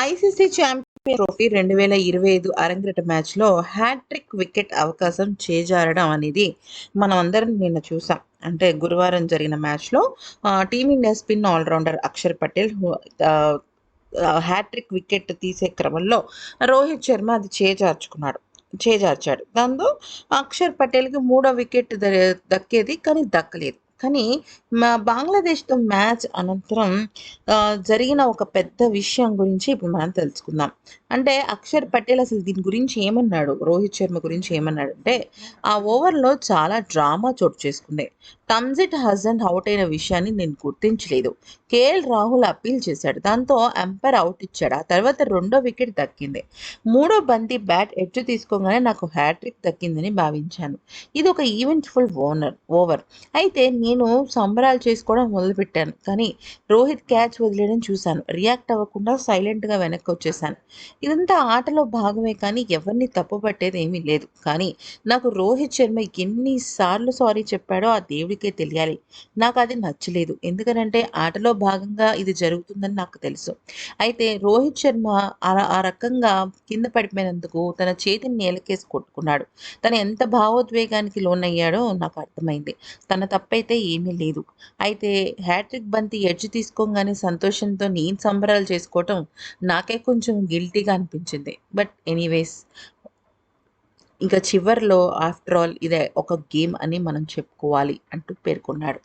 ICC champion trophy రెండు వేల ఇరవై ఐదు అరంగేట మ్యాచ్లో హ్యాట్రిక్ వికెట్ అవకాశం చేజారడం అనేది మనం అందరం నిన్న చూసాం. అంటే గురువారం జరిగిన మ్యాచ్లో team India spin all rounder Akshar Patel hat trick wicket తీసే క్రమంలో రోహిత్ శర్మ అది చేజార్చుకున్నాడు చేజార్చాడు. దాంతో అక్షర్ పటేల్కి మూడో వికెట్ ద- దక్కేది కానీ దక్కలేదు. కానీ మా బంగ్లాదేశ్తో మ్యాచ్ అనంతరం జరిగిన ఒక పెద్ద విషయం గురించి ఇప్పుడు మనం తెలుసుకుందాం. అంటే అక్షర్ పటేల్ అసలు దీని గురించి ఏమన్నాడు? రోహిత్ శర్మ గురించి ఏమన్నాడు అంటే ఆ ఓవర్లో చాలా డ్రామా చోటు చేసుకుంది. తమ్జిట్ హజన్ అవుట్ అయిన విషయాన్ని నేను గుర్తించలేదు. కేఎల్ రాహుల్ అప్పీల్ చేశాడు. దాంతో అంపైర్ అవుట్ ఇచ్చాడు. ఆ తర్వాత రెండో వికెట్ దక్కింది. మూడో బంతి బ్యాట్ ఎడ్జ్ తీసుకోగానే నాకు హ్యాట్రిక్ దక్కిందని భావించాను. ఇది ఒక ఈవెంట్ఫుల్ ఓనర్ ఓవర్. అయితే నేను సంబరాలు చేసుకోవడం మొదలుపెట్టాను. కానీ రోహిత్ క్యాచ్ వదిలేయడం చూశాను. రియాక్ట్ అవ్వకుండా సైలెంట్గా వెనక్కి వచ్చేసాను ఇదంతా ఆటలో భాగమే కానీ ఎవరిని తప్పుపట్టేది ఏమీ లేదు. కానీ నాకు రోహిత్ శర్మ ఎన్నిసార్లు సారీ చెప్పాడో ఆ దేవుడికి తెలియాలి. నాకు అది నచ్చలేదు. ఎందుకనంటే ఆటలో భాగంగా ఇది జరుగుతుందని నాకు తెలుసు. అయితే రోహిత్ శర్మ ఆ- ఆ రకంగా కింద పడిపోయినందుకు తన చేతిని నేలకేసి కొట్టుకున్నాడు. తను ఎంత భావోద్వేగానికి లోనయ్యాడో నాకు అర్థమైంది. తన తప్పైతే ఏమీ లేదు. అయితే హ్యాట్రిక్ బంతి ఎడ్జ్ తీసుకోగానే సంతోషంతో నేను సంబరాలు చేసుకోవటం నాకే కొంచెం గిల్టీగా అనిపించింది. బట్ ఎనీవేస్ ఇంకా చివర్లో ఆఫ్టర్ ఆల్ ఇదే ఒక గేమ్ అని మనం చెప్పుకోవాలి అంటూ పేర్కొన్నాడు.